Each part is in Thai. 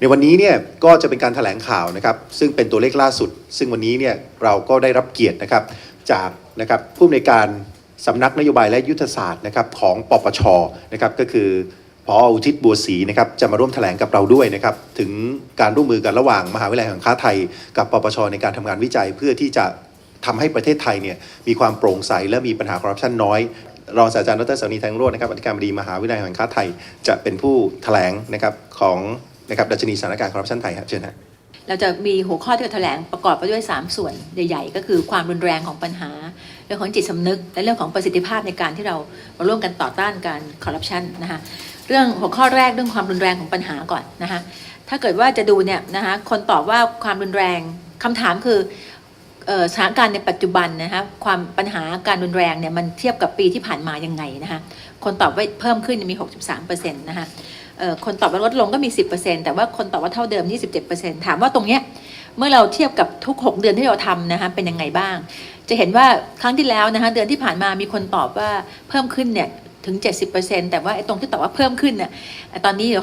ในวันนี้เนี่ยก็จะเป็นการถแถลงข่าวนะครับ ซึ่งเป็นตัวเลขล่าสุด ซึ่งวันนี้เนี่ยเราก็ได้รับเกียรตินะครับจากนะครับผู้อำนวยการสำนักนโยบายและยุทธศาสตร์นะครับของปปชนะครับก็คือพออุทิศบัวศรีนะครับจะมาร่วมแถลงกับเราด้วยนะครับถึงการร่วมมือกันระหว่างมหาวิทยาลัยแห่งค้าไทย กับปปชในการทำงานวิจัยเพื่อที่จะทำให้ประเทศไทยเนี่ยมีความโปร่งใสและมีปัญหาคอร์รัปชันน้อยรองศาสตราจารย์ดรสาวนีแทงโรจน์นะครับอธิการบดีมหาวิทยาลัยแห่งค้าไทย จะเป็นผู้แถลงนะครับของ นะครับดัชนีสถานการณ์คอร์รัปชันไทยครับเชิญฮะเราจะมีหัวข้อที่จะแถลงประกอบไปด้วย 3 ส่วนใหญ่ๆ ก็คือความรุนแรงของปัญหา เรื่องของจิตสำนึก และเรื่องของประสิทธิภาพในการที่เรามาร่วมกันต่อต้านการคอร์รัปชันนะคะเรื่องหัวข้อแรกเรื่องความรุนแรงของปัญหาก่อนนะคะถ้าเกิดว่าจะดูเนี่ยนะคะคนตอบว่าความรุนแรงคำถามคือ สถานการณ์ในปัจจุบันนะคะความปัญหาการรุนแรงเนี่ยมันเทียบกับปีที่ผ่านมายังไงนะคะคนตอบว่าเพิ่มขึ้นมี 63%นะคะเอ่อคนตอบว่าลดลงก็มี 10%แต่ว่าคนตอบว่าเท่าเดิม 27%ถามว่าตรงเนี้ยเมื่อเราเทียบกับทุก 6 เดือนที่เราทำนะคะเป็นยังไงบ้าง จะเห็นว่าครั้งที่แล้วนะคะเดือนที่ผ่านมามีคนตอบว่าเพิ่มขึ้นเนี่ย ถึง 70%แต่ว่าไอ้ตรงที่ตอบว่าเพิ่มขึ้นเนี่ยตอนนี้เหลือ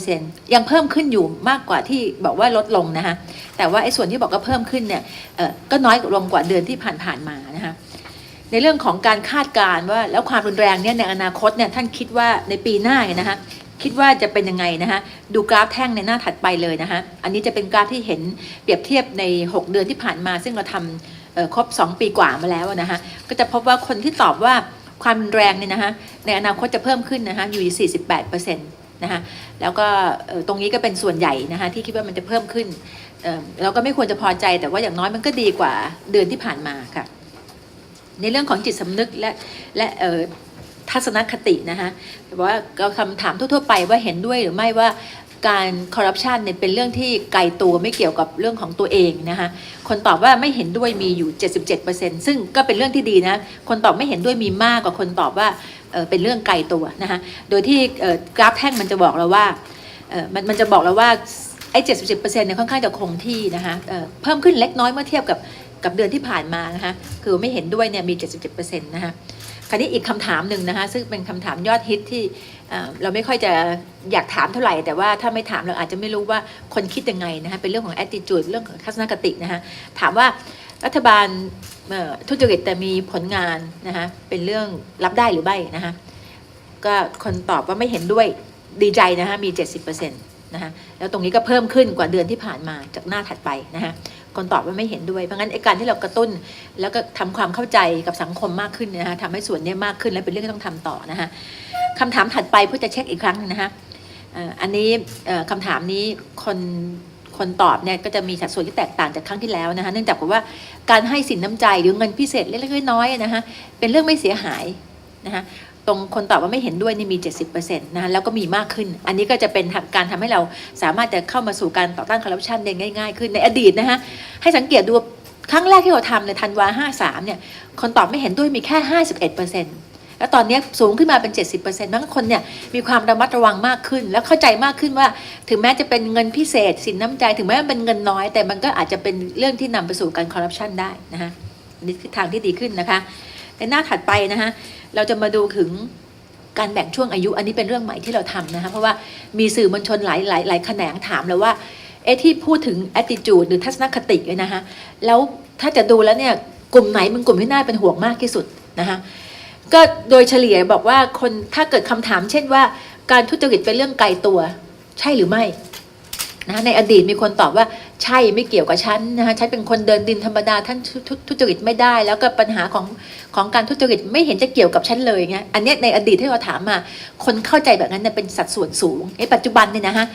63%ยังเพิ่มขึ้นอยู่มากกว่าที่บอกว่าลดลงนะคะแต่ว่าไอ้ส่วนที่บอกว่าเพิ่มขึ้นเนี่ยก็น้อยลงกว่าเดือนที่ผ่านๆมานะคะในเรื่องของการคาดการณ์ว่าแล้วความรุนแรงเนี่ยในอนาคตเนี่ยท่านคิดว่าในปีหน้าเนี่ยนะคะคิดว่าจะเป็นยังไงนะคะดูกราฟแท่งในหน้าถัดไปเลยนะคะอันนี้จะเป็นกราฟที่เห็นเปรียบเทียบใน 6 เดือนที่ผ่านมา ซึ่งเราทำครบ 2 ปีกว่ามาแล้วนะคะก็จะพบว่าคนที่ตอบว่า ความแรงเนี่ยนะคะในอนาคตจะเพิ่มขึ้นนะคะอยู่ที่48%นะคะแล้วก็ตรงนี้ก็เป็นส่วนใหญ่นะคะที่คิดว่ามันจะเพิ่มขึ้นเราก็ไม่ควรจะพอใจแต่ว่าอย่างน้อยมันก็ดีกว่าเดือนที่ผ่านมาค่ะในเรื่องของจิตสำนึกและและทัศนคตินะคะแต่ว่าเราคำถามทั่วๆไปว่าเห็นด้วยหรือไม่ว่า การคอร์รัปชันเนี่ยเป็นเรื่องที่ไกลตัวไม่เกี่ยวกับเรื่องของตัวเองนะคะคนตอบว่าไม่เห็นด้วยมีอยู่ 77%ซึ่งก็เป็นเรื่องที่ดีนะคนตอบไม่เห็นด้วยมีมากกว่าคนตอบว่าเเป็นเรื่องไกลตัวนะคะโดยที่กราฟแท่งมันจะบอกเราว่ามันมันจะบอกเราว่าไอ้70%เนี่ยค่อนข้างจะคงที่นะคะเเพิ่มขึ้นเล็กน้อยเมื่อเทียบกับกับเดือนที่ผ่านมานะคะคือไม่เห็นด้วยเนี่ยมี77%นะคะ ราวนี้อีกคำถามหนึ่งนะคะซึ่งเป็นคำถามยอดฮิตที่เราไม่ค่อยจะอยากถามเท่าไหร่ แต่ว่าถ้าไม่ถามเราอาจจะไม่รู้ว่าคนคิดยังไงนะคะเป็นเรื่องของ attitude เรื่องของทัศนคตินะคะถามว่ารัฐบาลทุจริตแต่มีผลงานนะคะเป็นเรื่องรับได้หรือไม่นะคะก็คนตอบว่าไม่เห็นด้วยดีใจนะคะมี 70%นะคะแล้วตรงนี้ก็เพิ่มขึ้นกว่าเดือนที่ผ่านมาจากหน้าถัดไปนะคะ คนตอบว่าไม่เห็นด้วย เพราะงั้นไอ้การที่เรากระตุ้น แล้วก็ทำความเข้าใจกับสังคมมากขึ้นนะคะทำให้ส่วนนี้มากขึ้นและเป็นเรื่องที่ต้องทำต่อนะคะคำถามถัดไปเพื่อจะเช็คอีกครั้งนึงนะคะอันนี้เอ่อคำถามนี้คนคนตอบเนี่ยก็จะมีสัดส่วนที่แตกต่างจากครั้งที่แล้วนะคะเนื่องจากว่าการให้สินน้ำใจหรือเงินพิเศษเล็กๆน้อยๆนะคะเป็นเรื่องไม่เสียหายนะคะ ตรงคนตอบว่าไม่เห็นด้วยนี่มี 70%นะคะแล้วก็มีมากขึ้น อันนี้ก็จะเป็นการทำให้เราสามารถจะเข้ามาสู่การต่อต้านคอร์รัปชันได้ง่าย ๆ ขึ้นในอดีตนะคะให้สังเกตดูครั้งแรกที่เราทำในธันวา53เนี่ยคนตอบไม่เห็นด้วยมีแค่ 51%แล้วตอนนี้สูงขึ้นมาเป็น 70%บางคนเนี่ยมีความระมัดระวังมากขึ้น แล้วเข้าใจมากขึ้นว่า ถึงแม้จะเป็นเงินพิเศษ สินน้ำใจ ถึงแม้มันเป็นเงินน้อย แต่มันก็อาจจะเป็นเรื่องที่นำไปสู่การคอร์รัปชันได้นะคะนี่คือทางที่ดีขึ้นนะคะในหน้าถัดไปนะคะ เราจะมาดูถึงการแบ่งช่วงอายุ อันนี้เป็นเรื่องใหม่ที่เราทำนะคะเพราะว่ามีสื่อมวลชนหลายหลายหลายแขนงถามเราว่าเอะที่พูดถึง attitude หรือทัศนคติเนี่ยนะคะแล้วถ้าจะดูแล้วเนี่ยกลุ่มไหนเป็นกลุ่มที่น่าเป็นห่วงมากที่สุดนะคะก็โดยเฉลี่ยบอกว่าคนถ้าเกิดคำถามเช่นว่า การทุจริตเป็นเรื่องไกลตัว ใช่หรือไม่ นะในอดีตมีคนตอบว่าใช่ไม่เกี่ยวกับฉันนะคะฉันเป็นคนเดินดินธรรมดาท่านทุจริตไม่ได้ แล้วก็ปัญหาของของการทุจริตไม่เห็นจะเกี่ยวกับฉันเลยเงี้ยอันเนี้ยในอดีตที่เราถามมาคนเข้าใจแบบนั้นเนี่ยเป็นสัดส่วนสูงในปัจจุบันเนี่ยนะคะ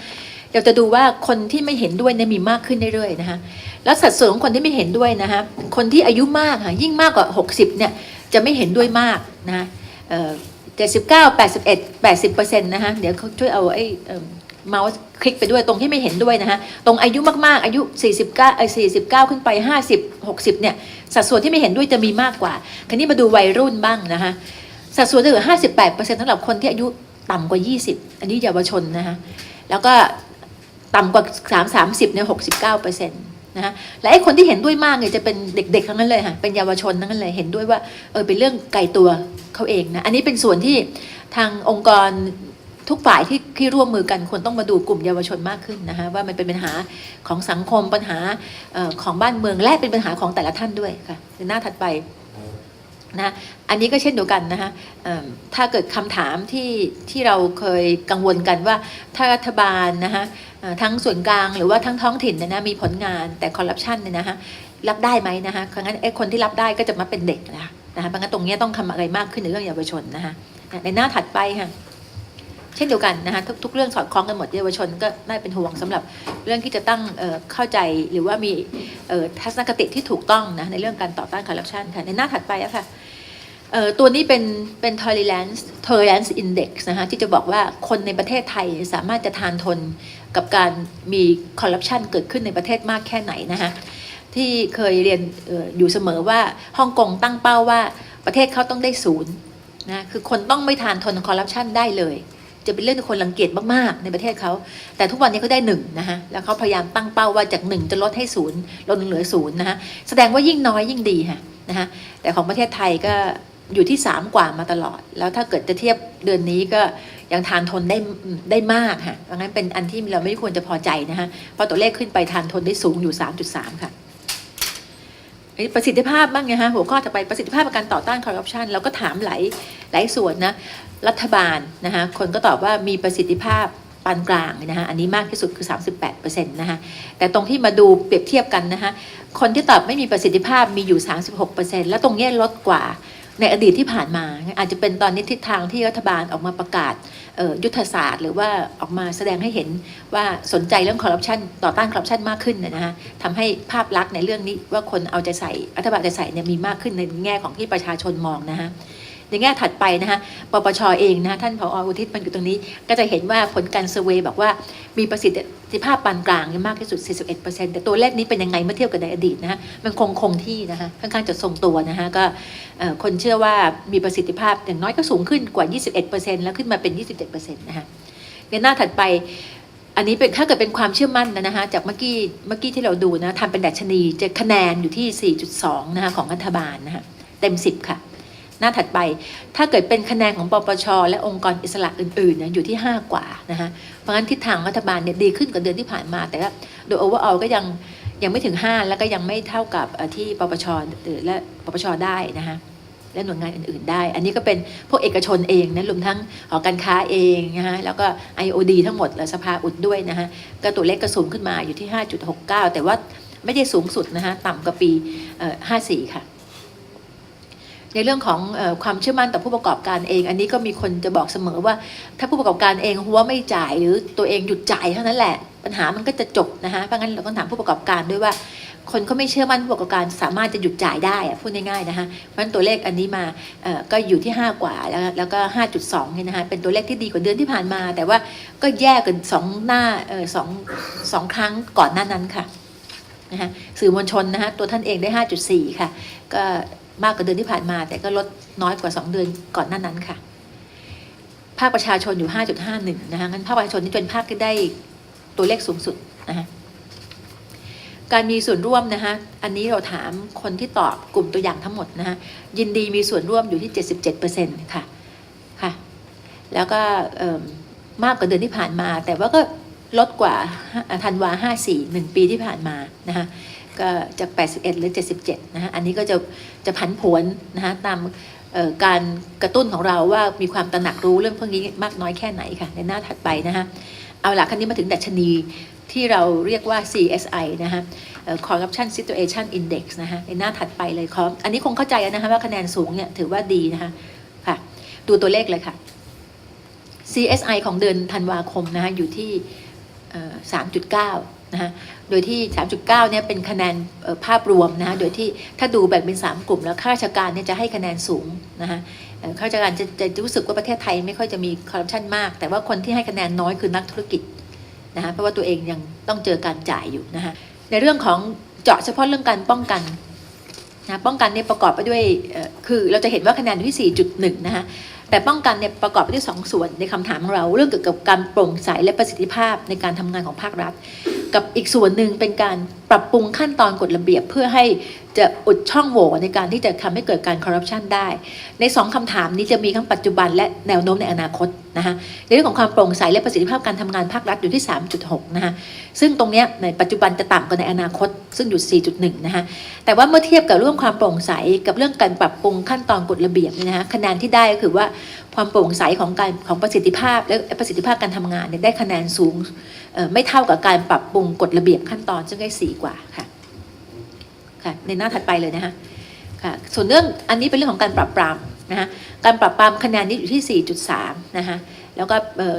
เราจะดูว่าคนที่ไม่เห็นด้วยเนี่ยมีมากขึ้นเรื่อยๆนะคะแล้วสัดส่วนของคนที่ไม่เห็นด้วยนะคะคนที่อายุมากค่ะยิ่งมากกว่า 60เนี่ยจะไม่เห็นด้วยมากนะคะเจ็ดสิบเก้าแปดสิบเอ็ดแปดสิบเปอร์เซ็นต์นะคะเดี๋ยวเขาช่วยเอาไอ้ เมาส์คลิกไปด้วยตรงที่ไม่เห็นด้วยนะคะตรงอายุมากๆอายุ 49เอ้ย49 ขึ้นไป 50 60 เนี่ย สัดส่วนที่ไม่เห็นด้วยจะมีมากกว่า คราวนี้มาดูวัยรุ่นบ้างนะคะสัดส่วนจะเหลือ58%สำหรับคนที่อายุต่ำกว่า 20 อันนี้เยาวชนนะคะแล้วก็ต่ำกว่าสามสามสิบเนี่ยหกสิบเก้าเปอร์เซ็นต์นะฮะและไอ้คนที่เห็นด้วยมากเนี่ยจะเป็นเด็กๆทั้งนั้นเลยค่ะเป็นเยาวชนทั้งนั้นเลยเห็นด้วยว่าเออเป็นเรื่องไกลตัวเขาเองนะอันนี้เป็นส่วนที่ทางองค์กร ทุกฝ่ายที่ที่ร่วมมือกันควรต้องมาดูกลุ่มเยาวชนมากขึ้นนะคะว่ามันเป็นปัญหาของสังคมปัญหาออของบ้านเมืองและเป็นปัญหาของแต่ละท่านด้วยค่ะในหน้าถัดไปนะอันนี้ก็เช่นเดียวกันนะคะถ้าเกิดคำถามที่ที่เราเคยกังวลกันว่าถ้ารัฐบาลนะคะทั้งส่วนกลางหรือว่าทั้งท้องถิ่นเนี่ยนะมีผลงานแต่คอร์รัปชันเนี่ยนะคะรับได้ไหมนะคะครั้งนั้นไอ้คนที่รับได้ก็จะมาเป็นเด็กนะคะนะคะเพราะงั้นตรงนี้ต้องทำอะไรมากขึ้นในเรื่องเยาวชนนะคะในหน้าถัดไปค่ะ ช่นเดียวกันนะคะทุกทุกเรื่องสอดคล้องกันหมดเยาวชนก็น่าเป็นห่วงสำหรับเรื่องที่จะตั้งเเข้าใจหรือว่ามีทัศนคติที่ถูกต้องนะในเรื่องการต่อต้านคอร์รัปชันค่ะในหน้าถัดไปอะค่ะตัวนี้เป็นเป็น tolerance tolerance index นะคะที่จะบอกว่าคนในประเทศไทยสามารถจะทานทนกับการมีคอร์รัปชันเกิดขึ้นในประเทศมากแค่ไหนนะคะที่เคยเรียนอออยู่เสมอว่าฮ่องกงตั้งเป้าว่าประเทศเขาต้องได้ศูนย์นะคือคนต้องไม่ทานทนคอร์รัปชันได้เลย จะเป็นเรื่องที่คนรังเกียจมากๆในประเทศเขา แต่ทุกวันนี้เขาได้หนึ่งนะคะแล้วเขาพยายามตั้งเป้าว่าจากหนึ่งจะลดให้ศูนย์ลดเหลือศูนย์นะคะแสดงว่ายิ่งน้อยยิ่งดีค่ะนะคะแต่ของประเทศไทยก็อยู่ที่ 3 กว่ามาตลอด แล้วถ้าเกิดจะเทียบเดือนนี้ก็ยังทานทนได้ได้มากค่ะเพราะงั้นเป็นอันที่เราไม่ควรจะพอใจนะคะเพราะตัวเลขขึ้นไปทานทนได้สูงอยู่ 3.3 ค่ะ ประสิทธิภาพบ้างไงฮะหัวข้อต่อไปประสิทธิภาพในการต่อต้านคอร์รัปชันเราก็ถามหลายหลายส่วนนะรัฐบาลนะคะคนก็ตอบว่ามีประสิทธิภาพปานกลางนะคะอันนี้มากที่สุดคือ 38%นะคะแต่ตรงที่มาดูเปรียบเทียบกันนะคะคนที่ตอบไม่มีประสิทธิภาพมีอยู่ 36%แล้วตรงนี้ลดกว่า ในอดีตที่ผ่านมา อาจจะเป็นตอนนี้ทิศทางที่รัฐบาลออกมาประกาศยุทธศาสตร์ หรือว่าออกมาแสดงให้เห็นว่าสนใจเรื่องคอร์รัปชันต่อต้านคอร์รัปชันมากขึ้นนะฮะคะทำให้ภาพลักษณ์ในเรื่องนี้ว่าคนเอาใจใส่รัฐบาลใจใส่เนี่ยมีมากขึ้นในแง่ของที่ประชาชนมองนะคะ ในแง่ถัดไปนะคะปปชเองนะคะท่านผออุทิศมันอยู่ตรงนี้ ก็จะเห็นว่าผลการเซอร์เวยบอกว่ามีประสิทธิภาพปานกลางมากที่สุด 41%แต่ตัวเลขนี้เป็นยังไงเมื่อเทียบกับในอดีตนะคะมันคงคงที่นะคะค่อนข้างจะทรงตัวนะคะก็คนเชื่อว่ามีประสิทธิภาพอย่างน้อยก็สูงขึ้นกว่า 21%แล้วขึ้นมาเป็น 27%นะคะในหน้าถัดไปอันนี้เป็นถ้าเกิดเป็นความเชื่อมั่นนะนะคะจากเมื่อกี้เมื่อกี้ที่เราดูนะทำเป็นดัชนีจะคะแนนอยู่ที่ 4.2 นะคะของรัฐบาลนะคะเต็ม 10 ค่ะ หน้าถัดไป ถ้าเกิดเป็นคะแนนของปปช และองค์กรอิสระอื่นๆเนี่ยอยู่ที่ 5 กว่านะคะเพราะงั้นทิศทางรัฐบาลเนี่ยดีขึ้นกว่าเดือนที่ผ่านมา แต่ว่าโดยโอเวอร์ออลก็ยังยังไม่ถึง 5 แล้วก็ยังไม่เท่ากับที่ปปชและปปชได้นะคะและหน่วยงานอื่นๆได้ อันนี้ก็เป็นพวกเอกชนเองนะรวมทั้งหอการค้าเองนะคะแล้วก็ IOD ทั้งหมดและสภาอุดด้วยนะคะก็ตัวเลขก็สูงขึ้นมาอยู่ที่ 5.69 แต่ว่าไม่ได้สูงสุดนะคะต่ำกว่าปี 54 ค่ะ ในเรื่องของอความเชื่อมั่นต่อผู้ประกอบการเอง อันนี้ก็มีคนจะบอกเสมอว่า ถ้าผู้ประกอบการเองหัวไม่จ่ายหรือตัวเองหยุดจ่ายเท่านั้นแหละ ปัญหามันก็จะจบนะคะเพราะงั้นเราต้องถามผู้ประกอบการด้วยว่า คนเขาไม่เชื่อมั่นผู้ประกอบการสามารถจะหยุดจ่ายได้อะพูดง่ายๆนะคะเพราะฉะนั้นตัวเลขอันนี้มาก็อยู่ที่ 5 กว่าแล้วแล้วก็ 5.2เนี่ยนะคะเป็นตัวเลขที่ดีกว่าเดือนที่ผ่านมา แต่ว่าก็แย่กันสองหน้าสองสองครั้งก่อนหน้านั้นค่ะนะคะสื่อมวลชนนะคะตัวท่านเองได้ 5.4 ค่ะ ก็ มากกว่าเดือนที่ผ่านมา แต่ก็ลดน้อยกว่า 2 เดือนก่อนหน้านั้นค่ะ ภาคประชาชนอยู่ 5.51 นะคะงั้นภาคประชาชนนี่เป็นภาคที่ได้ตัวเลขสูงสุดนะคะการมีส่วนร่วมนะคะอันนี้เราถามคนที่ตอบกลุ่มตัวอย่างทั้งหมดนะคะยินดีมีส่วนร่วมอยู่ที่ 77%ค่ะค่ะ แล้วก็มมากกว่าเดือนที่ผ่านมา แต่ว่าก็ลดกว่าธันวา54 1ปีที่ผ่านมานะคะ ก็จาก 81 หรือ 77 นะฮะ อันนี้ก็จะจะผันผวนนะฮะตามการกระตุ้นของเราว่ามีความตระหนักรู้เรื่องพวกนี้มากน้อยแค่ไหนค่ะ ในหน้าถัดไปนะฮะเอาละครั้นี้มาถึงดัชนีที่เราเรียกว่า CSI นะฮะ Corruption Situation Index นะฮะในหน้าถัดไปเลยครับอันนี้คงเข้าใจนะคะว่าคะแนนสูงเนี่ยถือว่าดีนะคะค่ะ ดูตัวเลขเลยค่ะ CSI ของเดือนธันวาคมนะฮะอยู่ที่ 3.9 นะฮะโดยที่ 3.9 เนี่ยเป็นคะแนนภาพรวมนะฮะโดยที่ถ้าดูแบ่งเป็น 3 กลุ่ม แล้วข้าราชการเนี่ยจะให้คะแนนสูงนะฮะข้าราชการจะจะรู้สึกว่าประเทศไทยไม่ค่อยจะมีคอร์รัปชันมาก แต่ว่าคนที่ให้คะแนนน้อยคือนักธุรกิจนะฮะเพราะว่าตัวเองยังต้องเจอการจ่ายอยู่นะฮะในเรื่องของเจาะเฉพาะเรื่องการป้องกันนะป้องกันเนี่ยประกอบไปด้วยคือเราจะเห็นว่าคะแนนที่ 4.1 นะฮะแต่ป้องกันเนี่ยประกอบไปด้วยสองส่วนในคำถามของเราเรื่องเกี่ยวกับการโปร่งใสและประสิทธิภาพในการทำงานของภาครัฐ กับอีกส่วนหนึ่งเป็นการปรับปรุงขั้นตอนกฎระเบียบเพื่อให้ จะอุดช่องโหว่ในการที่จะทำให้เกิดการคอร์รัปชันได้ ในสองคำถามนี้จะมีทั้งปัจจุบันและแนวโน้มในอนาคตนะคะในเรื่องของความโปร่งใสและประสิทธิภาพการทำงานภาครัฐอยู่ที่ 3.6 นะคะซึ่งตรงนี้ในปัจจุบันจะต่ำกว่าในอนาคต ซึ่งอยู่ 4.1 นะคะแต่ว่าเมื่อเทียบกับเรื่องความโปร่งใสกับเรื่องการปรับปรุงขั้นตอนกฎระเบียบนะคะคะแนนที่ได้ก็คือว่าความโปร่งใสของการของประสิทธิภาพและประสิทธิภาพการทำงานเนี่ยได้คะแนนสูงไม่เท่ากับการปรับปรุงกฎระเบียบขั้นตอนซึ่งได้สี่กว่าค่ะ ค่ะในหน้าถัดไปเลยนะคะค่ะส่วนเรื่องอันนี้เป็นเรื่องของการปรับปรามนะคะการปรับปรามคะแนนนี้อยู่ที่ 4.3 นะคะแล้วก็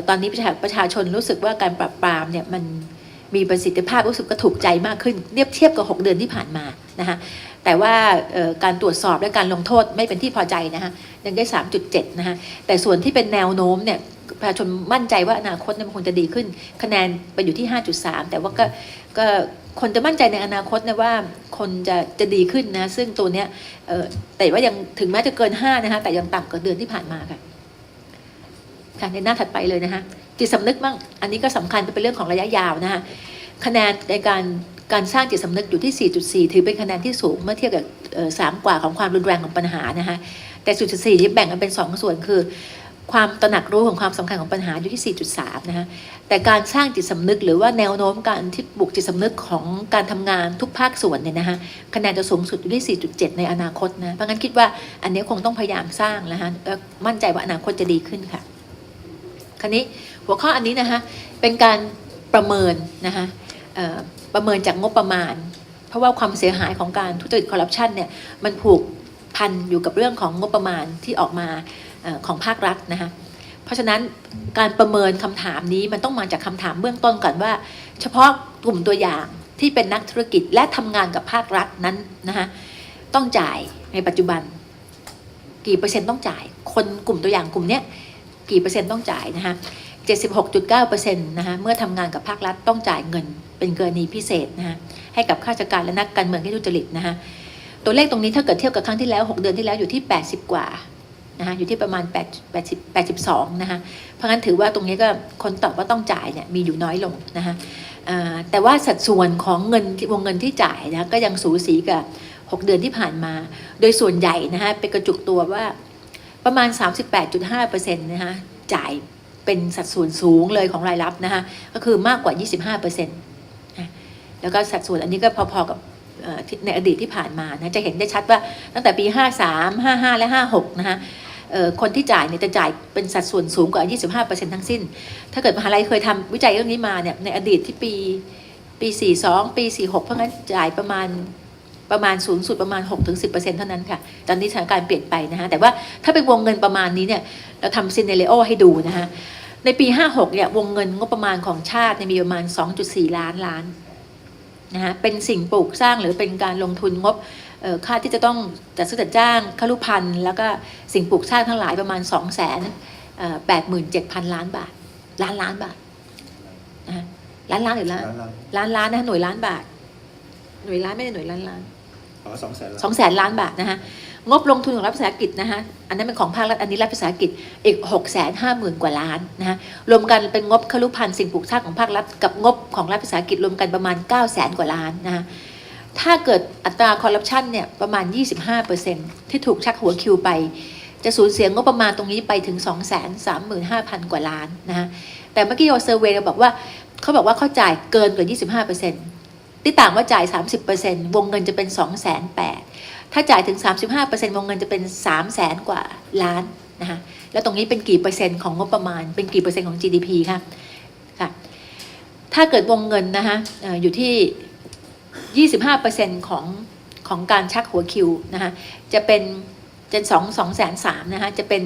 ตอนนี้ประชาประชาชนรู้สึกว่าการปรับปรามเนี่ยมันมีประสิทธิภาพรู้สึกก็ถูกใจมากขึ้นเทียบเทียบกับ 6 เดือนที่ผ่านมานะคะแต่ว่าการตรวจสอบและการลงโทษไม่เป็นที่พอใจนะคะยังได้ 3.7 นะคะแต่ส่วนที่เป็นแนวโน้มเนี่ยประชาชนมั่นใจว่าอนาคตเนี่ยมันคงจะดีขึ้น คะแนนไปอยู่ที่ 5.3 แต่ว่าก็ก็ คนจะมั่นใจในอนาคตนะว่าคนจะจะดีขึ้นนะ ซึ่งตัวเนี้ยแต่ว่ายังถึงแม้จะเกิน5นะคะแต่ยังต่ำกว่าเดือนที่ผ่านมาค่ะค่ะในหน้าถัดไปเลยนะคะจิตสำนึกบ้างอันนี้ก็สำคัญเป็นเรื่องของระยะยาวนะคะคะแนนในการการสร้างจิตสำนึกอยู่ที่ 4.4 ถือเป็นคะแนนที่สูงเมื่อเทียบกับสามกว่าของความรุนแรงของปัญหานะคะแต่จุด4ที่แบ่งกันเป็น 2 ส่วนคือ ความตระหนักรู้ของความสำคัญของปัญหาอยู่ที่ 4.3 นะคะแต่การสร้างจิตสำนึกหรือว่าแนวโน้มการที่ปลุกจิตสำนึกของการทำงานทุกภาคส่วนเนี่ยนะคะคะแนนจะสูงสุดอยู่ที่ 4.7 ในอนาคตนะ เพราะงั้นคิดว่าอันนี้คงต้องพยายามสร้างนะคะมั่นใจว่าอนาคตจะดีขึ้นค่ะ คราวนี้หัวข้ออันนี้นะคะเป็นการประเมินนะคะประเมินจากงบประมาณ เพราะว่าความเสียหายของการทุจริตคอร์รัปชันเนี่ยมันผูกพันอยู่กับเรื่องของงบประมาณที่ออกมา ของภาครัฐนะคะเพราะฉะนั้นการประเมินคำถามนี้มันต้องมาจากคำถามเบื้องต้นก่อนว่า เฉพาะกลุ่มตัวอย่างที่เป็นนักธุรกิจและทำงานกับภาครัฐนั้นนะคะต้องจ่ายในปัจจุบัน กี่เปอร์เซ็นต์ต้องจ่าย คนกลุ่มตัวอย่างกลุ่มเนี้ยกี่เปอร์เซ็นต์ต้องจ่ายนะคะ76.9%นะคะเมื่อทำงานกับภาครัฐต้องจ่ายเงิน เป็นกรณีพิเศษนะคะให้กับข้าราชการและนักการเมืองที่ทุจริตนะคะตัวเลขตรงนี้ถ้าเกิดเทียบกับครั้งที่แล้ว 6 เดือนที่แล้วอยู่ที่ 80 กว่า นะคะอยู่ที่ประมาณ8 80 82นะคะเพราะงั้นถือว่าตรงนี้ก็คนตอบว่าต้องจ่ายเนี่ยมีอยู่น้อยลงนะคะแต่ว่าสัดส่วนของเงินวงเงินที่จ่ายนะก็ยังสูสีกับ6 เดือนที่ผ่านมา โดยส่วนใหญ่นะคะเป็นกระจุกตัวว่าประมาณ 38.5%นะคะจ่ายเป็นสัดส่วนสูงเลยของรายรับนะคะก็คือมากกว่า 25%นะแล้วก็สัดส่วนอันนี้ก็พอๆกับในอดีตที่ผ่านมานะจะเห็นได้ชัดว่าตั้งแต่ปี 53 55 และ 56 นะคะ คนที่จ่ายเนี่ยจะจ่ายเป็นสัดส่วนสูงกว่า 25%ทั้งสิ้น ถ้าเกิดมหาลัยเคยทำวิจัยเรื่องนี้มาเนี่ยในอดีตที่ปีปี 42 ปี 46 เพราะงั้นจ่ายประมาณประมาณสูงสุดประมาณ 6-10%เท่านั้นค่ะ ตอนนี้สถานการณ์เปลี่ยนไปนะคะแต่ว่าถ้าเป็นวงเงินประมาณนี้เนี่ยเราทำซีเนเรโอให้ดูนะคะในปี 56 เนี่ย วงเงินงบประมาณของชาติเนี่ยมีประมาณ 2.4 ล้านล้านนะคะเป็นสิ่งปลูกสร้างหรือเป็นการลงทุนงบ ค่าที่จะต้องจัดซื้อจัดจ้างคลุพันธ์แล้วก็สิ่งปลูกสร้างทั้งหลายประมาณ 2 8 7 0 0 0 ล้านบาท ล้านล้านบาทนะคะล้านล้านหรือล้านล้านล้านนะคะหน่วยล้านบาท หน่วยล้านไม่ได้หน่วยล้านล้านอ๋อสองแสนสองแสนล้านบาทนะคะงบลงทุนของรัฐวิสาหกิจนะคะอันนั้นเป็นของภาครัฐอันนี้รัฐวิสาหกิจอีกหกแสนห้าหมื่นกว่าล้านนะคะรวมกันเป็นงบคลุพันธ์สิ่งปลูกสร้างของภาครัฐกับงบของรัฐวิสาหกิจรวมกันประมาณ9 0 0แสนกว่าล้านนะคะ ถ้าเกิดอัตราคอร์รัปชันเนี่ยประมาณ 25%ที่ถูกชักหัวคิวไป จะสูญเสียงบประมาณตรงนี้ไปถึง 2 3 5 0 0 0 กว่าล้านนะคะแต่เมื่อกี้เราเซอร์เวย์เราบอกว่าเขาบอกว่าเขาจ่ายเกินกว่า 25%ที่ต่างว่าจ่าย 30%วงเงินจะเป็น2 8 0 0 0ถ้าจ่ายถึง 35%วงเงินจะเป็น 3 0 0แสนกว่าล้านนะคะแล้วตรงนี้เป็นกี่เปอร์เซ็นต์ของงบประมาณ เป็นกี่เปอร์เซ็นต์ของ GDP คะค่ะ ถ้าเกิดวงเงินนะคะอยู่ที่ 25%ของของการชักหัวคิวนะคะจะเป็นจะสองสองแสนสามนะคะจะเป็น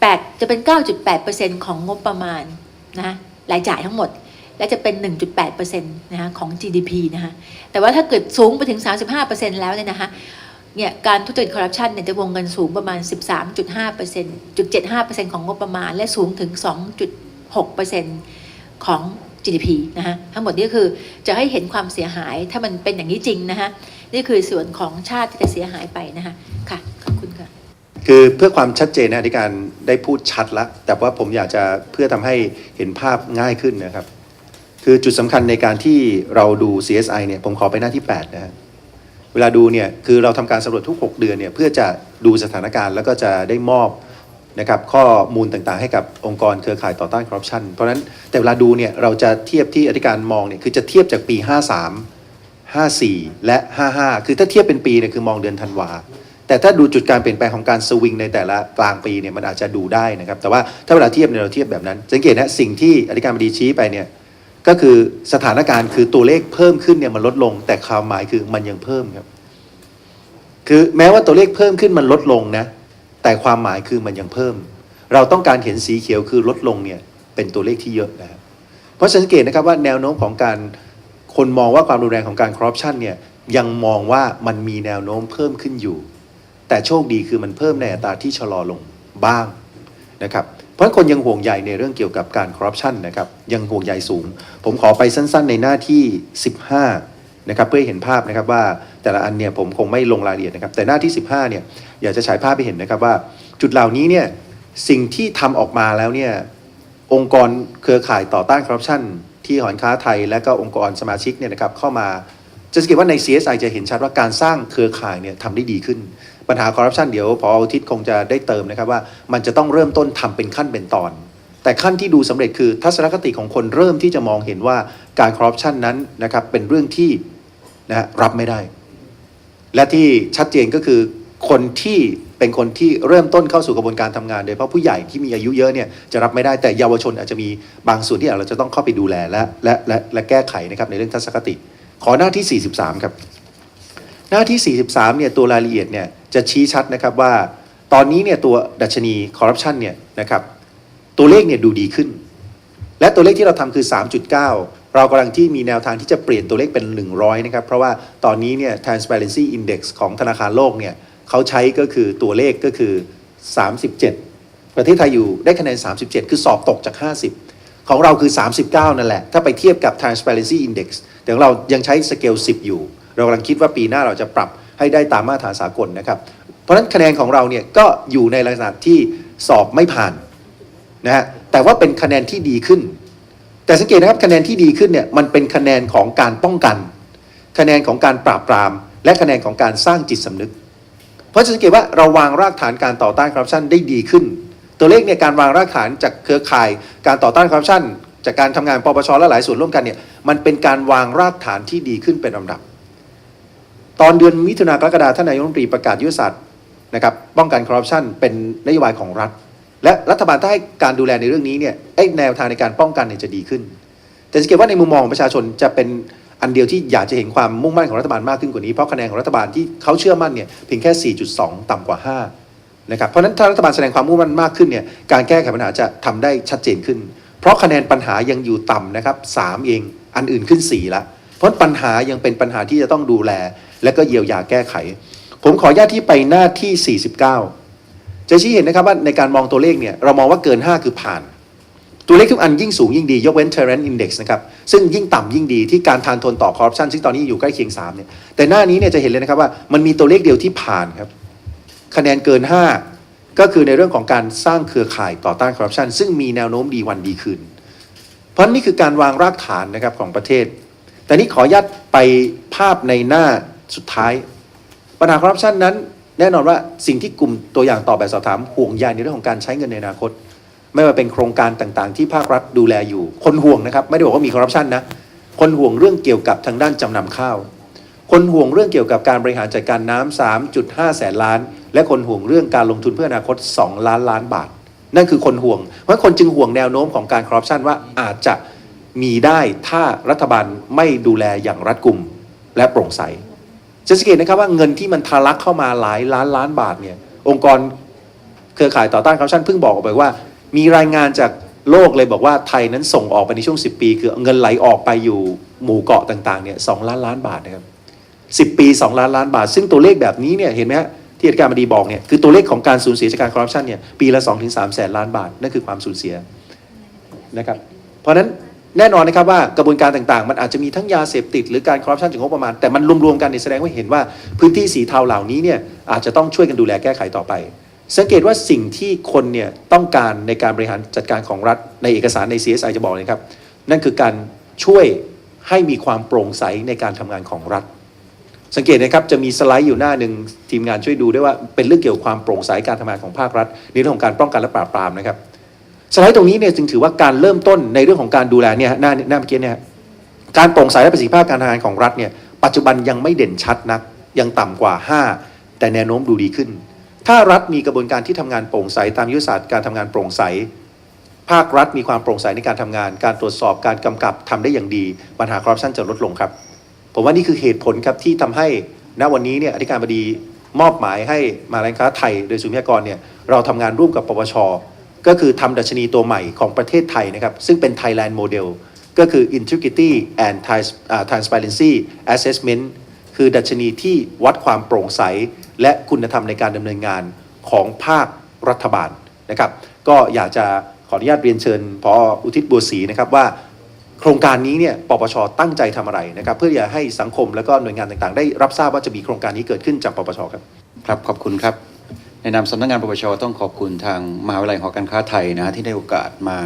แปดจะเป็น9.8%ของงบประมาณนะคะรายจ่ายทั้งหมด และจะเป็น1.8%นะคะของ GDP นะคะแต่ว่าถ้าเกิดสูงไปถึง35%แล้วเนี่ยนะคะเนี่ยการทุจริตคอร์รัปชันเนี่ยจะวงเงินสูงประมาณ 13.5% 0.75%ของงบประมาณ และสูงถึง 2.6%ของ GDP นะคะทั้งหมดนี้คือจะให้เห็นความเสียหายถ้ามันเป็นอย่างนี้จริงนะคะนี่คือส่วนของชาติที่จะเสียหายไปนะคะค่ะขอบคุณค่ะคือเพื่อความชัดเจนนะที่การได้พูดชัดล้วแต่ว่าผมอยากจะเพื่อทำให้เห็นภาพง่ายขึ้นนะครับ คือจุดสำคัญในการที่เราดู CSI เนี่ยผมขอไปหน้าที่ 8 นะฮะเวลาดูเนี่ยคือเราทำการสำรวจทุก 6 เดือนเนี่ยเพื่อจะดูสถานการณ์แล้วก็จะได้มอบ นะครับข้อมูลต่างๆ ให้กับองค์กรเครือข่ายต่อต้านคอร์รัปชันเพราะฉะนั้นแต่เวลาดูเนี่ยเราจะเทียบที่อธิการมองเนี่ยคือจะเทียบจากปี 53 54 และ 55 คือถ้าเทียบเป็นปีเนี่ยคือมองเดือนธันวาแต่ถ้าดูจุดการเปลี่ยนแปลงของการสวิงในแต่ละกลางปีเนี่ยมันอาจจะดูได้นะครับ แต่ว่าถ้าเวลาเทียบเนี่ยเราเทียบแบบนั้น สังเกตนะสิ่งที่อธิการบดีชี้ไปเนี่ยก็คือสถานการณ์คือตัวเลขเพิ่มขึ้นเนี่ยมันลดลง แต่ความหมายคือมันยังเพิ่มครับ คือแม้ว่าตัวเลขเพิ่มขึ้นมันลดลงนะ แต่ความหมายคือมันยังเพิ่ม เราต้องการเห็นสีเขียวคือลดลงเนี่ยเป็นตัวเลขที่เยอะนะครับเพราะสังเกตนะครับว่าแนวโน้มของการคนมองว่าความรุนแรงของการคอร์รัปชันเนี่ยยังมองว่ามันมีแนวโน้มเพิ่มขึ้นอยู่ แต่โชคดีคือมันเพิ่มในอัตราที่ชะลอลงบ้างนะครับเพราะคนยังห่วงใยในเรื่องเกี่ยวกับการคอร์รัปชันนะครับยังห่วงใยสูง ผมขอไปสั้นๆ ในหน้าที่ 15นะครับเพื่อเห็นภาพนะครับว่า แต่ละอันเนี่ยผมคงไม่ลงรายละเอียดนะครับ แต่หน้าที่ 15เนี่ยอยากจะฉายภาพให้เห็นนะครับว่า จุดเหล่านี้เนี่ยสิ่งที่ทำออกมาแล้วเนี่ยองค์กรเครือข่ายต่อต้านคอร์รัปชันที่หอการค้าไทยและก็องค์กรสมาชิกเนี่ยนะครับเข้ามาจะสังเกตว่าใน CSI จะเห็นชัดว่าการสร้างเครือข่ายเนี่ยทำได้ดีขึ้น ปัญหาคอร์รัปชันเดี๋ยวพออาทิตย์คงจะได้เติมนะครับว่ามันจะต้องเริ่มต้นทำเป็นขั้นเป็นตอน แต่ขั้นที่ดูสำเร็จคือทัศนคติของคนเริ่มที่จะมองเห็นว่าการคอร์รัปชันนั้นนะครับเป็นเรื่องที่นะฮะรับไม่ได้ และที่ชัดเจนก็คือคนที่เป็นคนที่เริ่มต้นเข้าสู่กระบวนการทำงานโดยเฉพาะผู้ใหญ่ที่มีอายุเยอะเนี่ยจะรับไม่ได้แต่เยาวชนอาจจะมีบางส่วนที่เราจะต้องเข้าไปดูแลและและและและแก้ไขนะครับในเรื่องทัศนคติ ขอหน้าที่ 43 ครับ หน้าที่ 43 เนี่ยตัวรายละเอียดเนี่ยจะชี้ชัดนะครับว่า ตอนนี้เนี่ยตัวดัชนีคอร์รัปชันเนี่ยนะครับตัวเลขเนี่ยดูดีขึ้น และตัวเลขที่เราทำคือ 3.9 เรากำลังที่มีแนวทางที่จะเปลี่ยนตัวเลขเป็น 100 นะครับ เพราะว่าตอนนี้เนี่ย transparency index ของธนาคารโลกเนี่ยเขาใช้ก็คือตัวเลขก็คือ 37 ประเทศไทยอยู่ได้คะแนน 37 คือสอบตกจาก 50 ของเราคือ 39 นั่นแหละ ถ้าไปเทียบกับ transparency index แต่ของเรายังใช้สเกล 10 อยู่ เรากำลังคิดว่าปีหน้าเราจะปรับให้ได้ตามมาตรฐานสากลนะครับ เพราะฉะนั้นคะแนนของเราเนี่ยก็อยู่ในลักษณะที่สอบไม่ผ่านนะฮะแต่ว่าเป็นคะแนนที่ดีขึ้น แต่สังเกตนะครับคะแนนที่ดีขึ้นเนี่ยมันเป็นคะแนนของการป้องกัน คะแนนของการปราบปราม และคะแนนของการสร้างจิตสำนึก เพราะจะสังเกตว่าเราวางรากฐานการต่อต้านคอร์รัปชันได้ดีขึ้น ตัวเลขเนี่ยการวางรากฐานจากเครือข่าย การต่อต้านคอร์รัปชันจากการทำงานปปชและหลายส่วนร่วมกันเนี่ยมันเป็นการวางรากฐานที่ดีขึ้นเป็นลำดับ ตอนเดือนมิถุนายนกรกฎาคมท่านนายกรัฐมนตรีประกาศยุทธศาสตร์นะครับป้องกันคอร์รัปชันเป็นนโยบายของรัฐ และรัฐบาลถ้าให้การดูแลในเรื่องนี้เนี่ยแนวทางในการป้องกันเนี่ยจะดีขึ้น แต่สังเกตว่าในมุมมองของประชาชนจะเป็นอันเดียวที่อยากจะเห็นความมุ่งมั่นของรัฐบาลมากขึ้นกว่านี้เพราะคะแนนของรัฐบาลที่เขาเชื่อมั่นเนี่ยเพียงแค่ 4.2 ต่ำกว่า 5 นะครับ เพราะฉะนั้นถ้ารัฐบาลแสดงความมุ่งมั่นมากขึ้นเนี่ยการแก้ไขปัญหาจะทำได้ชัดเจนขึ้น เพราะคะแนนปัญหายังอยู่ต่ำนะครับ3เองอันอื่นขึ้น 4 ละ เพราะปัญหายังเป็นปัญหาที่จะต้องดูแล และก็เยียวยาแก้ไข ผมขออนุญาตที่ไปหน้าที่ 49 จะชี้เห็นนะครับว่าในการมองตัวเลขเนี่ยเรามองว่าเกิน 5 คือผ่าน ตัวเลขทุกอันยิ่งสูงยิ่งดี ยกเว้น Terrence Index นะครับ ซึ่งยิ่งต่ำยิ่งดีที่การทานทนต่อคอร์รัปชันซึ่งตอนนี้อยู่ใกล้เคียง3เนี่ยแต่หน้านี้เนี่ยจะเห็นเลยนะครับว่ามันมีตัวเลขเดียวที่ผ่านครับคะแนนเกิน 5 ก็คือในเรื่องของการสร้างเครือข่ายต่อต้านคอร์รัปชันซึ่งมีแนวโน้มดีวันดีคืน เพราะนี่คือการวางรากฐานนะครับของประเทศ แต่นี่ขออนุญาตไปภาพในหน้าสุดท้าย ปัญหาคอร์รัปชันนั้น แน่นอนว่าสิ่งที่กลุ่มตัวอย่างตอบแบบสอบถามห่วงใยในเรื่องของการใช้เงินในอนาคต ไม่ว่าเป็นโครงการต่างๆ ที่ภาครัฐดูแลอยู่ คนห่วงนะครับ ไม่ได้บอกว่ามีคอร์รัปชันนะ คนห่วงเรื่องเกี่ยวกับทางด้านจำนำข้าว คนห่วงเรื่องเกี่ยวกับการบริหารจัดการน้ำ3.5 แสนล้าน และคนห่วงเรื่องการลงทุนเพื่ออนาคต 2 ล้านล้านบาท นั่นคือคนห่วง เพราะคนจึงห่วงแนวโน้มของการคอร์รัปชันว่าอาจจะมีได้ถ้ารัฐบาลไม่ดูแลอย่างรัดกุมและโปร่งใส จะสังเกตนะครับว่าเงินที่มันทะลักเข้ามาหลายล้านล้านบาทเนี่ยองค์กรเครือข่ายต่อต้านคอร์รัปชันเพิ่งบอกออกไปว่า มีรายงานจากโลกเลยบอกว่าไทยนั้นส่งออกไปในช่วง 10 ปี คือเงินไหลออกไปอยู่หมู่เกาะต่างๆเนี่ยสล้านล้านบาทนะครับ10ปี 2 ล้านล้านบาท ซึ่งตัวเลขแบบนี้เนี่ยเห็นไหมฮะที่อาจารบดีบอกเนี่ยคือตัวเลขของการสูญเสียจากการคอร์รัปชันเนี่ยปีละ2-3แสนล้านบาทนั่นคือความสูญเสียนะครับเพราะฉะนั้น แน่นอนนะครับว่ากระบวนการต่างๆ มันอาจจะมีทั้งยาเสพติด หรือการคอร์รัปชันถึงงบประมาณ แต่มันรวมๆกันเนี่ยแสดงว่าเห็นว่าพื้นที่สีเทาเหล่านี้เนี่ยอาจจะต้องช่วยกันดูแลแก้ไขต่อไป สังเกตว่าสิ่งที่คนเนี่ยต้องการในการบริหารจัดการของรัฐในเอกสารใน CSI จะบอกเลยครับ นั่นคือการช่วยให้มีความโปร่งใสในการทำงานของรัฐ สังเกตนะครับจะมีสไลด์อยู่หน้าหนึ่งทีมงานช่วยดูด้วยว่าเป็นเรื่องเกี่ยวกับความโปร่งใสการทำงานของภาครัฐในเรื่องของการป้องกันและปราบปรามนะครับ สไลด์ตรงนี้เนี่ยจึงถือว่าการเริ่มต้นในเรื่องของการดูแลเนี่ยหน้าหน้าเมื่อกี้เนี่ยการโปร่งใสและประสิทธิภาพการทำงานของรัฐเนี่ยปัจจุบันยังไม่เด่นชัดนักยังต่ำกว่า 5 แต่แนวโน้มดูดีขึ้น ถ้ารัฐมีกระบวนการที่ทำงานโปร่งใสตามยุทธศาสตร์การทำงานโปร่งใส ภาครัฐมีความโปร่งใสในการทำงาน การตรวจสอบการกำกับทำได้อย่างดีปัญหาคอร์รัปชันจะลดลงครับ ผมว่านี่คือเหตุผลครับที่ทำให้ณวันนี้เนี่ยอธิการบดีมอบหมายให้มาลัยค้าไทย โดยสุนทรยากรเนี่ยเราทำงานร่วมกับปปช ก็คือทำดัชนีตัวใหม่ของประเทศไทยนะครับ ซึ่งเป็น Thailand Model ก็คือ Integrity and transparency Assessment คือดัชนีที่วัดความโปร่งใส และคุณธรรมในการดำเนินงานของภาครัฐบาลนะครับ ก็อยากจะขออนุญาตเรียนเชิญพออุทิศบัวศรีนะครับว่าโครงการนี้เนี่ยปปชตั้งใจทำอะไรนะครับเพื่อจะให้สังคมและก็หน่วยงานต่างๆ ได้รับทราบว่าจะมีโครงการนี้เกิดขึ้นจากปปชครับ ครับขอบคุณครับ ในนามสำนักงานปปชต้องขอบคุณทางมหาวิทยาลัยหอการค้าไทยนะที่ได้โอกาสมา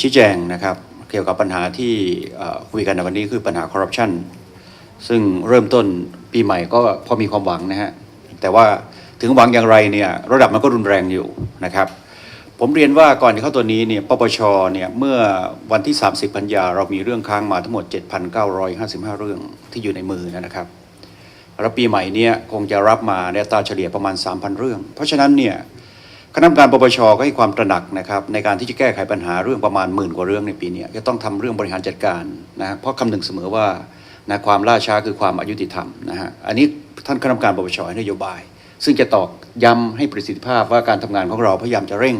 ชี้แจงนะครับเกี่ยวกับปัญหาที่คุยกันในวันนี้คือปัญหาคอร์รัปชันซึ่งเริ่มต้นปีใหม่ก็พอมีความหวังนะฮะแต่ว่าถึงหวังอย่างไรเนี่ยระดับมันก็รุนแรงอยู่นะครับ ผมเรียนว่าก่อนที่เข้าตัวนี้เนี่ยปปชเนี่ยเมื่อวันที่ 30 กันยาเรามีเรื่องค้างมาทั้งหมด 7,955 เรื่องที่อยู่ในมือนะครับ แล้วปีใหม่เนี่ยคงจะรับมาในตาเฉลี่ยประมาณ 3,000 เรื่อง เพราะฉะนั้นเนี่ยคณะกรรมการปปชก็ให้ความตระหนักนะครับในการที่จะแก้ไขปัญหาเรื่องประมาณหมื่นกว่าเรื่องในปีนี้จะต้องทำเรื่องบริหารจัดการนะฮะเพราะคำนึงเสมอว่านะความล่าช้าคือความอายุติธรรมนะฮะอันนี้ท่านคณะกรรมการปปชให้นโยบาย ซึ่งจะตอกย้ำให้ประสิทธิภาพว่าการทำงานของเราพยายามจะเร่ง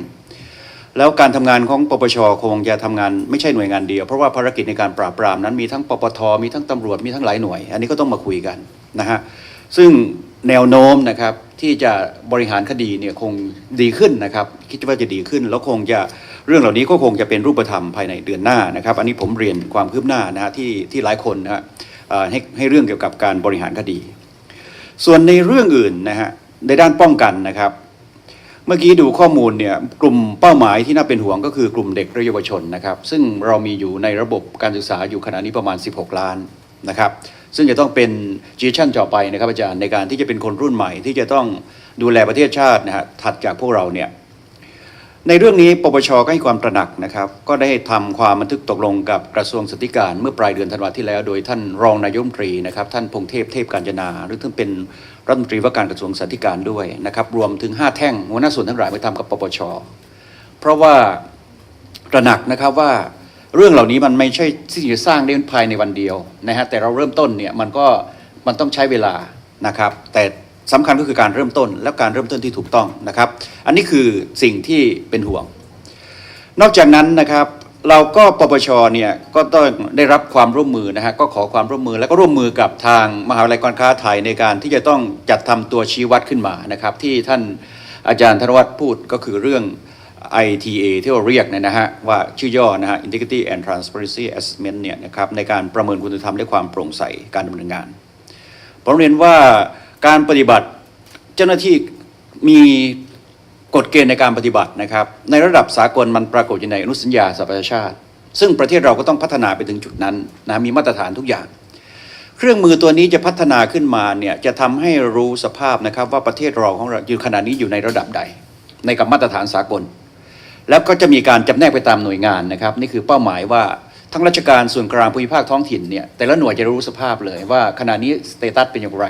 แล้วการทำงานของปปชคงจะทำงานไม่ใช่หน่วยงานเดียว เพราะว่าภารกิจในการปราบปรามนั้นมีทั้งปปทมีทั้งตำรวจมีทั้งหลายหน่วย อันนี้ก็ต้องมาคุยกันนะฮะซึ่งแนวโน้มนะครับที่จะบริหารคดีเนี่ยคงดีขึ้นนะครับคิดว่าจะดีขึ้น แล้วคงจะเรื่องเหล่านี้ก็คงจะเป็นรูปธรรมภายในเดือนหน้านะครับ อันนี้ผมเรียนความคืบหน้านะฮะที่ที่หลายคนนะฮะให้ให้เรื่องเกี่ยวกับการบริหารคดี ส่วนในเรื่องอื่นนะฮะในด้านป้องกันนะครับ เมื่อกี้ดูข้อมูลเนี่ยกลุ่มเป้าหมายที่น่าเป็นห่วงก็คือกลุ่มเด็กและเยาวชนนะครับ ซึ่งเรามีอยู่ในระบบการศึกษาอยู่ขณะนี้ประมาณ 16 ล้านนะครับ ซึ่งจะต้องเป็นจีชั่นต่อไปนะครับอาจารย์ในการที่จะเป็นคนรุ่นใหม่ที่จะต้องดูแลประเทศชาตินะฮะถัดจากพวกเราเนี่ย ในเรื่องนี้ปปชก็ให้ความตระหนักนะครับ ก็ได้ทำความบันทึกตกลงกับกระทรวงสนธิการเมื่อปลายเดือนธันวาที่แล้ว โดยท่านรองนายมตรีนะครับท่านพงเทพเทพการจนา หรือท่านเป็นรัฐมนตรีว่าการกระทรวงสนธิการด้วยนะครับรวมถึง 5 แท่งหัวหน้าส่วนทั้งหลายไปทำกับปปช เพราะว่าตระหนักนะครับว่าเรื่องเหล่านี้มันไม่ใช่ที่จะสร้างได้ภายในวันเดียวนะฮะแต่เราเริ่มต้นเนี่ยมันก็มันต้องใช้เวลานะครับ แต่ สำคัญก็คือการเริ่มต้นและการเริ่มต้นที่ถูกต้องนะครับ อันนี้คือสิ่งที่เป็นห่วง นอกจากนั้นนะครับเราก็ปปชเนี่ยก็ต้องได้รับความร่วมมือนะฮะก็ขอความร่วมมือแล้วก็ร่วมมือกับทางมหาวิทยาลัยการค้าไทยในการที่จะต้องจัดทำตัวชี้วัดขึ้นมานะครับ ที่ท่านอาจารย์ธนวัฒน์พูดก็คือเรื่อง ITA ที่เราเรียกเนี่ยนะฮะว่าชื่อย่อนะฮะ Integrity and Transparency Assessment เนี่ยนะครับในการประเมินคุณธรรมและความโปร่งใสการดำเนินงานผมเรียนว่า การปฏิบัติเจ้าหน้าที่มีกฎเกณฑ์ในการปฏิบัตินะครับ ในระดับสากลมันปรากฏอยู่ในอนุสัญญาสหประชาชาติ ซึ่งประเทศเราก็ต้องพัฒนาไปถึงจุดนั้นนะมีมาตรฐานทุกอย่าง เครื่องมือตัวนี้จะพัฒนาขึ้นมาเนี่ยจะทำให้รู้สภาพนะครับว่าประเทศเราของเราอยู่ขณะนี้อยู่ในระดับใด ในกับมาตรฐานสากล แล้วก็จะมีการจำแนกไปตามหน่วยงานนะครับ นี่คือเป้าหมายว่าทั้งราชการส่วนกลางภูมิภาคท้องถิ่นเนี่ยแต่ละหน่วยจะรู้สภาพเลยว่าขณะนี้สเตตัสเป็นอย่างไร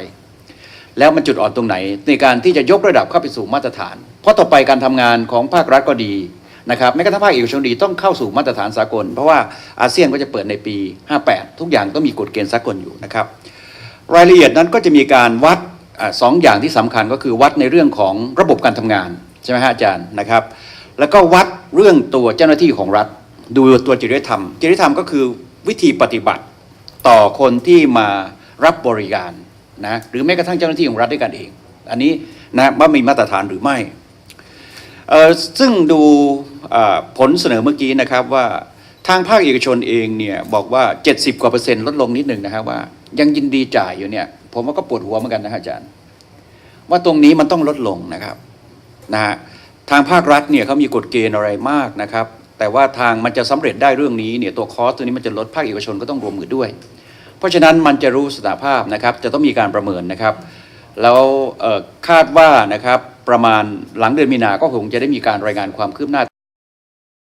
แล้วมันจุดอ่อนตรงไหน ในการที่จะยกระดับเข้าไปสู่มาตรฐาน เพราะต่อไปการทำงานของภาครัฐก็ดีนะครับแม้กระทั่งภาคเอกชนดีต้องเข้าสู่มาตรฐานสากล เพราะว่าอาเซียนก็จะเปิดในปี 58 ทุกอย่างต้องมีกฎเกณฑ์สากลอยู่นะครับรายละเอียดนั้นก็จะมีการวัดอสองอย่างที่สำคัญก็คือวัดในเรื่องของระบบการทำงานใช่ไหมฮะอาจารย์นะครับ แล้วก็วัดเรื่องตัวเจ้าหน้าที่ของรัฐ ดูตัวจริยธรรมจริยธรรมก็คือวิธีปฏิบัติต่อคนที่มารับบริการ นะหรือแม้กระทั่งเจ้าหน้าที่ของรัฐด้วยกันเอง อันนี้นะว่ามีมาตรฐานหรือไม่เออซึ่งดูผลเสนอเมื่อกี้นะครับว่าทางภาคเอกชนเองเนี่ยบอกว่า 70 กว่าเปอร์เซ็นต์ลดลงนิดหนึ่งนะครับว่า ยังยินดีจ่ายอยู่เนี่ย ผมว่าก็ปวดหัวเหมือนกันนะอาจารย์ ว่าตรงนี้มันต้องลดลงนะครับนะฮะทางภาครัฐเนี่ยเขามีกฎเกณฑ์อะไรมากนะครับ แต่ว่าทางมันจะสำเร็จได้เรื่องนี้เนี่ยตัวคอสตัวนี้มันจะลดภาคเอกชนก็ต้องรวมมือด้วย ราะฉะนั้นมันจะรู้สถานภาพนะครับจะต้องมีการประเมินนะครับ แล้วคาดว่านะครับประมาณหลังเดือนมีนาก็คงจะได้มีการรายงานความคืบหน้า